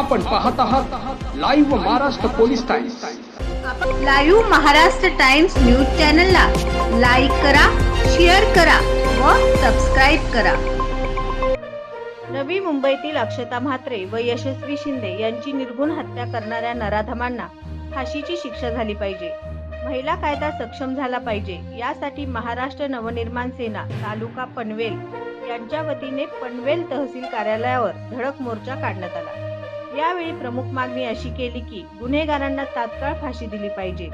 आपण पाहत आहात live Maharashtra police times live Maharashtra times news चॅनलला लाईक करा शेअर करा व सबस्क्राईब करा. नवी मुंबईतील अक्षता म्हात्रे व यशस्वी शिंदे यांची निर्घुण हत्या करणाऱ्या नराधमांना फाशीची शिक्षा झाली पाहिजे. महिला कायदा सक्षम झाला पाहिजे. यासाठी महाराष्ट्र नवनिर्माण सेना तालुका पनवेल यांच्या वतीने पनवेल तहसील कार्यालयावर धडक मोर्चा काढण्यात आला. यावेळी प्रमुख मागणी अशी केली की गुन्हेगारांना तात्काळ फाशी दिली पाहिजे.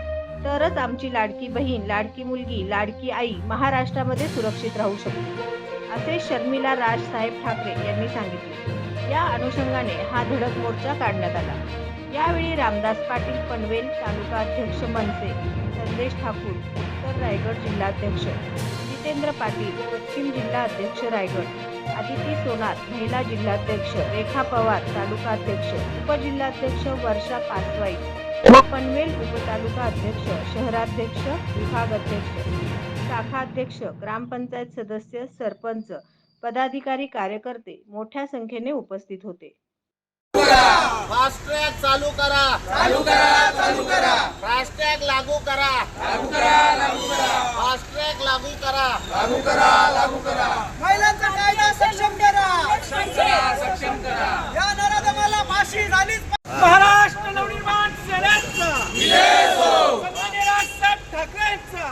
तरच आमची लाडकी बहीण लाडकी मुलगी लाडकी आई महाराष्ट्रामध्ये सुरक्षित राहू शकते असे शर्मिला राज साहेब ठाकरे यांनी सांगितले. या अनुषंगाने हा धडक मोर्चा काढण्यात आला. यावेळी रामदास पाटील पनवेल तालुका अध्यक्ष मनसे संदेश ठाकूर उत्तर रायगड जिल्हाध्यक्ष जितेंद्र पाटील पश्चिम जिल्हा अध्यक्ष रायगड. आदिती सोनार महिला जिल्हाध्यक्ष रेखा पवार तालुका अध्यक्ष उपजिल्हाध्यक्ष वर्षा पासवाई. पनवेल उपतालुका अध्यक्ष शहराध्यक्ष विभाग अध्यक्ष. शाखा अध्यक्ष ग्रामपंचायत सदस्य सरपंच पदाधिकारी कार्यकर्ते मोठ्या संख्येने उपस्थित होते. फास्ट ट्रॅग चालू करा. चालू करा चालू करा. फास्ट ट्रॅग लागू करा. लागू करा लागू करा. फास्ट ट्रॅग लागू करा. लागू करा लागू करा महिलांचा कायदा सक्षम करा सक्षम करा या नराधमाला फाशी झालीच पाहिजे. महाराष्ट्र नवनिर्माण सेनेचा सन्माननीय राजसाहेब ठाकरेंचा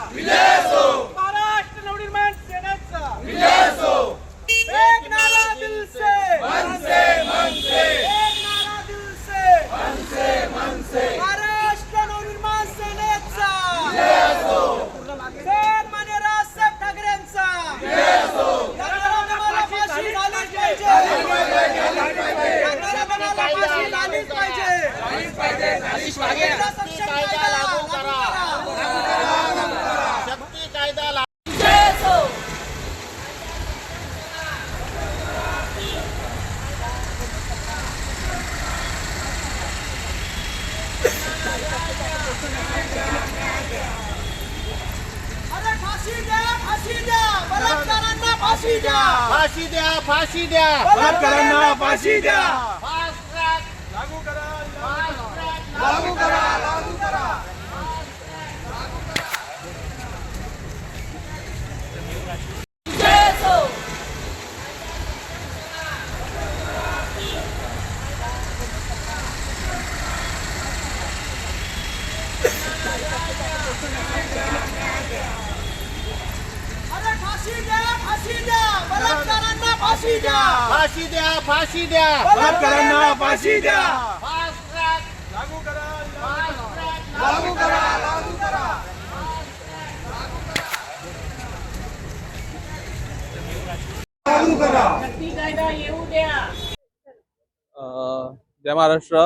महाराष्ट्र नवनिर्माण सेनेचा एक नारा दिल से मन से मन से एक नारा दिल से मन से मन से महाराष्ट्र नवनिर्माण सेनेचा सन्माननीय राजसाहेब ठाकरेंचा या नराधमाला फाशी झालीच पाहिजे या नराधमाला फाशी झालीच पाहिजे. महिला सक्षम कायदा कायदा लागू करा. लागू करा. शक्ती कायदा लागू अरे फाशी द्या फाशी द्या. बलात्कारांना फाशी द्या. फाशी द्या फाशी द्या. बलात्कारांना फाशी द्या फास्ट ट्रॅग लागू करा फास्ट ट्रॅग लागू करा लागू करा अरे फाशी द्या फाशी द्या बलात्कारांना फाशी द्या फाशी द्या फाशी द्या बलात्कारांना फाशी द्या फास्ट ट्रॅग लागू करा फास्ट ट्रॅग लागू करा लागू करा. लागू करा. अ, जय महाराष्ट्र.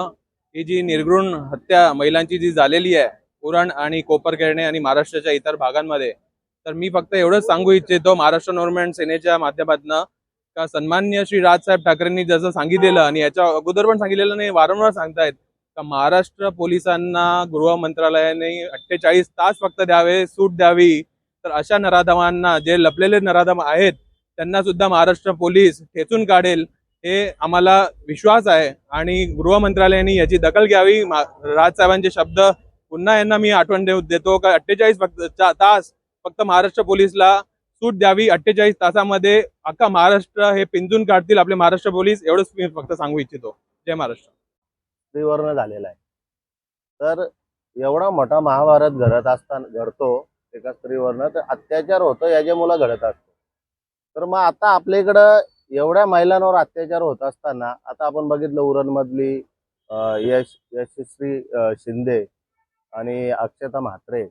ही जी निर्घृण हत्या महिलांची जी झालेली आहे उरण आणि कोपरखेरणे आणि महाराष्ट्राच्या इतर भागांमध्ये तर मी फक्त एवढंच सांगू इच्छितो महाराष्ट्र गव्हर्नमेंट सेनेच्या माध्यमातून का सन्मान्य श्री राजसाहेब ठाकरेंनी जसं सांगितलेलं आणि याच्या अगोदर पण सांगितलेलं नाही वारंवार सांगतायत का महाराष्ट्र पोलिसांना गृह मंत्रालयाने अठ्ठेचाळीस तास फक्त द्यावे सूट द्यावी. तर अशा नराधमांना जे लपलेले नराधम आहेत त्यांना सुद्धा महाराष्ट्र पोलीस ठेचून काढेल हे आम्हाला विश्वास आहे. आणि गृह मंत्रालयाने याची दखल घ्यावी. राजसाहेबांचे शब्द पुन्हा यांना मी आठवण देऊ देतो का अठ्ठेचाळीस फक्त तास फक्त महाराष्ट्र पोलीसला सूट द्यावी अठ्ठेचाळीस तासामध्ये अख्खा महाराष्ट्र हे पिंजून काढतील आपले महाराष्ट्र पोलीस एवढंच मी फक्त सांगू इच्छितो. जय महाराष्ट्र. स्त्रीवर्ण झालेला आहे. तर एवढा मोठा महाभारत घडत असताना घडतो एका स्त्रीवरनं तर अत्याचार होतो याच्या मुलं घडत असतो तर मग आता आपल्या इकडं एवढ्या महिलांवर अत्याचार होत असताना आता आपण बघितलं उरणमधली यश यशस्वी शिंदे आणि अक्षता म्हात्रे.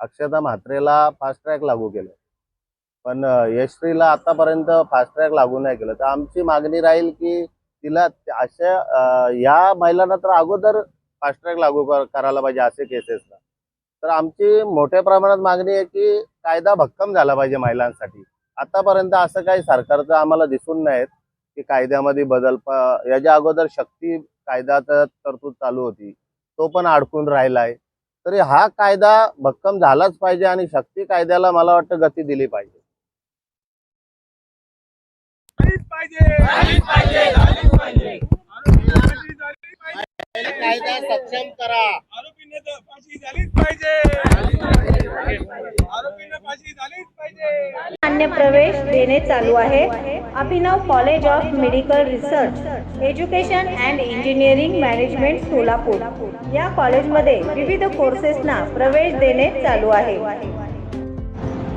अक्षता म्हात्रेला फास्ट ट्रॅक लागू केलं. पण यशश्रीला आतापर्यंत फास्ट ट्रॅक लागू नाही केलं. तर आमची मागणी राहील की तिला अशा या महिलांना तर अगोदर फास्ट ट्रॅक लागू करायला पाहिजे असे केसेसला तर आमची मोठ्या प्रमाणात मागणी आहे की कायदा भक्कम झाला पाहिजे महिलांसाठी. आतापर्यंत असं काही सरकारचं आम्हाला दिसून नाहीत की कायद्यामध्ये बदल याच्या अगोदर शक्ती कायद्याचा तरतूद चालू होती. तो पण अडकून राहिलाय. तरी हा कायदा भक्कम झालाच पाहिजे आणि शक्ती कायद्याला मला वाटतं गती दिली पाहिजे. पाहिजे. कायदा सक्षम करा. आरोपींना फाशी झालीच पाहिजे. आरोपींना फाशी झालीच पाहिजे. अन्य प्रवेश देणे चालू आहे. Abhinav college of medical research education and engineering management Solapur. या कॉलेजमध्ये विविध कोर्सेसना प्रवेश देणे चालू आहे.